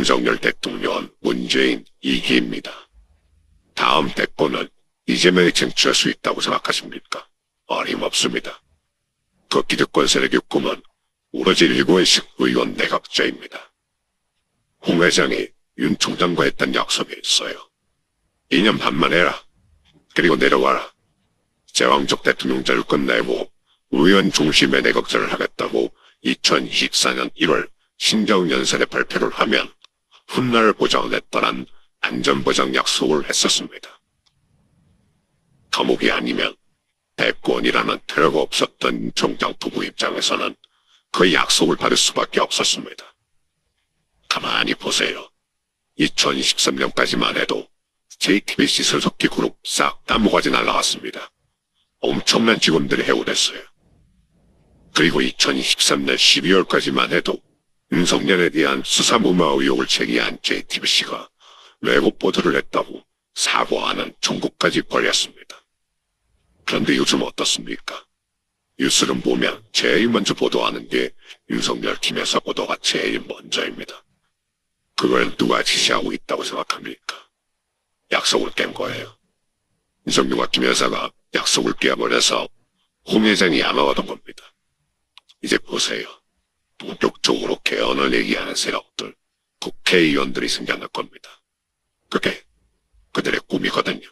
윤석열 대통령은 문재인 2기입니다. 다음 대권은 이재명이 쟁취할 수 있다고 생각하십니까? 어림없습니다. 그 기득권 세력의 꿈은 오로지 일고의식 의원 내각제입니다. 홍 회장이 윤 총장과 했던 약속이 있어요. 2년 반만 해라. 그리고 내려와라. 제왕적 대통령제를 끝내고 의원 중심의 내각제를 하겠다고 2024년 1월 신정 연설에 발표를 하면 훗날 보장했다는 안전보장 약속을 했었습니다. 감옥이 아니면 대권이라는 테러가 없었던 총장 부부 입장에서는 그 약속을 받을 수밖에 없었습니다. 가만히 보세요. 2023년까지만 해도 JTBC 소속기 그룹 싹 다 모가지 날라갔습니다. 엄청난 직원들이 해고됐어요. 그리고 2023년 12월까지만 해도 윤석열에 대한 수사무마 의혹을 제기한 JTBC가 외국 보도를 했다고 사과하는 전국까지 벌였습니다. 그런데 요즘 어떻습니까? 뉴스를 보면 제일 먼저 보도하는 게 윤석열 팀에서 보도가 제일 먼저입니다. 그걸 누가 지시하고 있다고 생각합니까? 약속을 깬 거예요. 윤석열과 김 여사가 약속을 깨버려서 홍 회장이 야마하던 겁니다. 이제 보세요. 본격적으로 개헌을 얘기하는 세력들, 국회의원들이 생겨날 겁니다. 그게 그들의 꿈이거든요.